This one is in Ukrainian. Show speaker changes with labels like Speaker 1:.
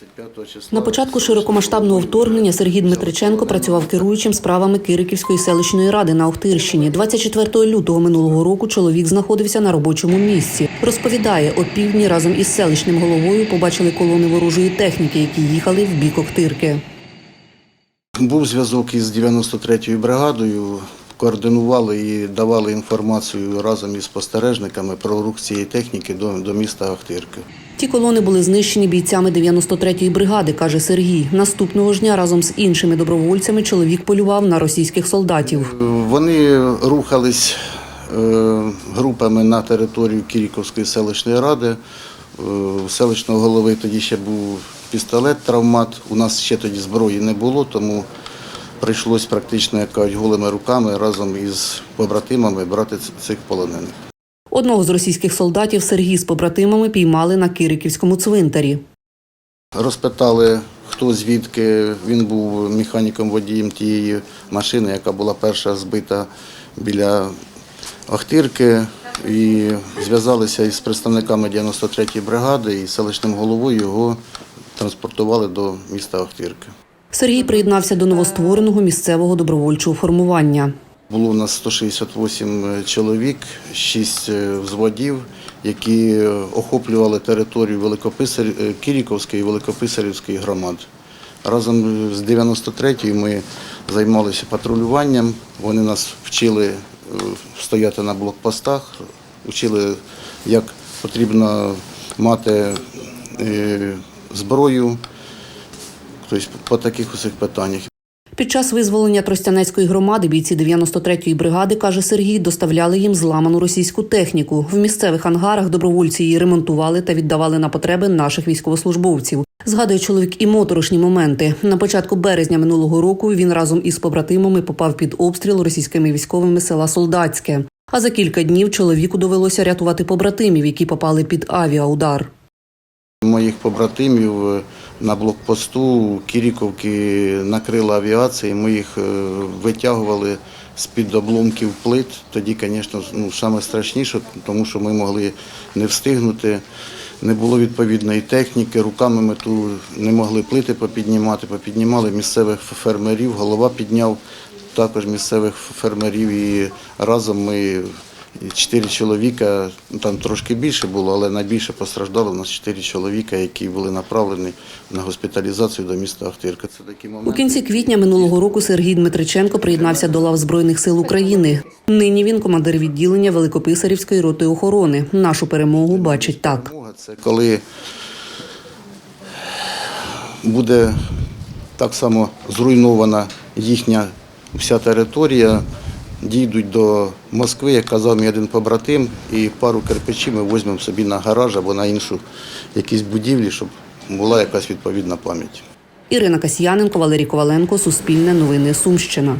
Speaker 1: 25 числа.
Speaker 2: На початку широкомасштабного вторгнення Сергій Дмитриченко працював керуючим справами Кириківської селищної ради на Охтирщині. 24 лютого минулого року чоловік знаходився на робочому місці. Розповідає, о півдні разом із селищним головою побачили колони ворожої техніки, які їхали в бік Охтирки.
Speaker 1: Був зв'язок із 93-ю бригадою, координували і давали інформацію разом із спостережниками про рух цієї техніки до, до міста Ахтирки.
Speaker 2: Ті колони були знищені бійцями 93-ї бригади, каже Сергій. Наступного ж дня разом з іншими добровольцями чоловік полював на російських солдатів.
Speaker 1: Вони рухались е, групами на територію Кіріковської селищної ради. Е, У селищного голови тоді ще був пістолет, травмат. У нас ще тоді зброї не було, тому прийшлось практично як кажуть, голими руками разом із побратимами брати цих полонених.
Speaker 2: Одного з російських солдатів Сергій з побратимами піймали на Кириківському цвинтарі.
Speaker 1: Розпитали, хто звідки. Він був механіком водієм тієї машини, яка була перша збита біля Охтирки. І зв'язалися із представниками 93-ї бригади і селищним головою його транспортували до міста Охтирки.
Speaker 2: Сергій приєднався до новоствореного місцевого добровольчого формування.
Speaker 1: Було у нас 168 чоловік, 6 взводів, які охоплювали територію Великописар... е, Кіріковської і Великописарівської громад. Разом з 93-ю ми займалися патрулюванням. Вони нас вчили е, стояти на блокпостах, вчили, як потрібно мати е, зброю, тобто по таких усіх питаннях.
Speaker 2: Під час визволення Тростянецької громади бійці 93-ї бригади, каже Сергій, доставляли їм зламану російську техніку. В місцевих ангарах добровольці її ремонтували та віддавали на потреби наших військовослужбовців. Згадує чоловік і моторошні моменти. На початку березня минулого року він разом із побратимами попав під обстріл російськими військовими села Солдатське. А за кілька днів чоловіку довелося рятувати побратимів, які попали під авіаудар.
Speaker 1: Моїх побратимів е, на блокпосту Кіріковки накрила авіація, ми їх е, витягували з-під обломків плит. Тоді, звісно, ну, саме тому що ми могли не встигнути. Не було відповідної техніки, руками ми ту не могли плити попіднімати, попіднімали місцевих фермерів, голова підняв також місцевих фермерів і разом ми чотири чоловіка, ну, там трошки більше було, але найбільше постраждало у нас чотири чоловіка, які були направлені на госпіталізацію до міста Ахтирка. Це такі
Speaker 2: У кінці квітня минулого року Сергій Дмитриченко приєднався до лав Збройних сил України. Нині він командир відділення Великописарівської роти охорони. Нашу перемогу бачить так.
Speaker 1: Це коли буде так само зруйнована їхня вся територія, дійдуть до Москви, як казав мій один побратим, і пару кирпичів ми візьмемо собі на гараж або на іншу якісь будівлі, щоб була якась відповідна пам'ять.
Speaker 2: Ірина Касьяненко, Валерій Коваленко, Суспільне новини Сумщина.